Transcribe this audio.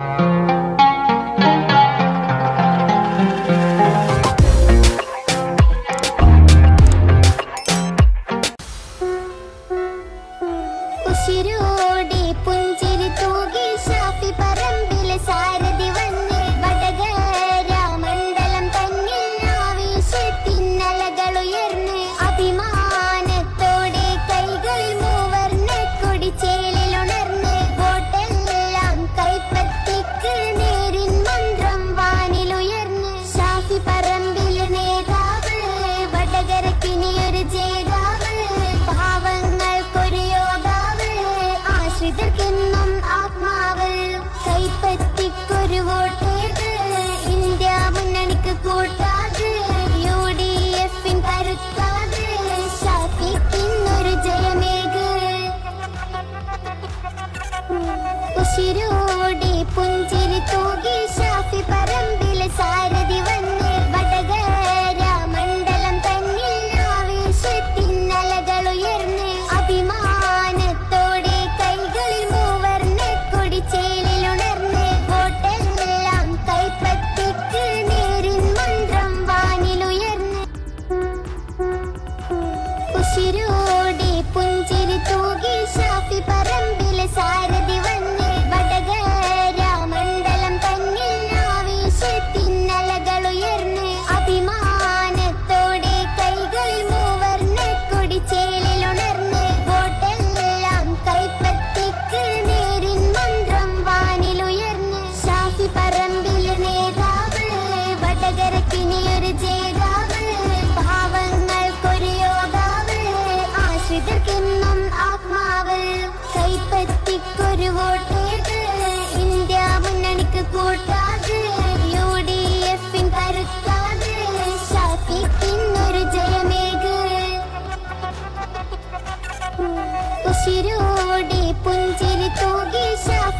Let's see. ചിരൂ പാർട്ടിക്കൊരു vote India മുന്നണിക്ക് കൂട്ടാതെ. യു ഡി എഫിൻ കരുത്താതെ ഷാഫിക്കിന്നൊരു ജയമേഘ ഉശിരോടെ പുഞ്ചിരി തൂകി ഷാഫി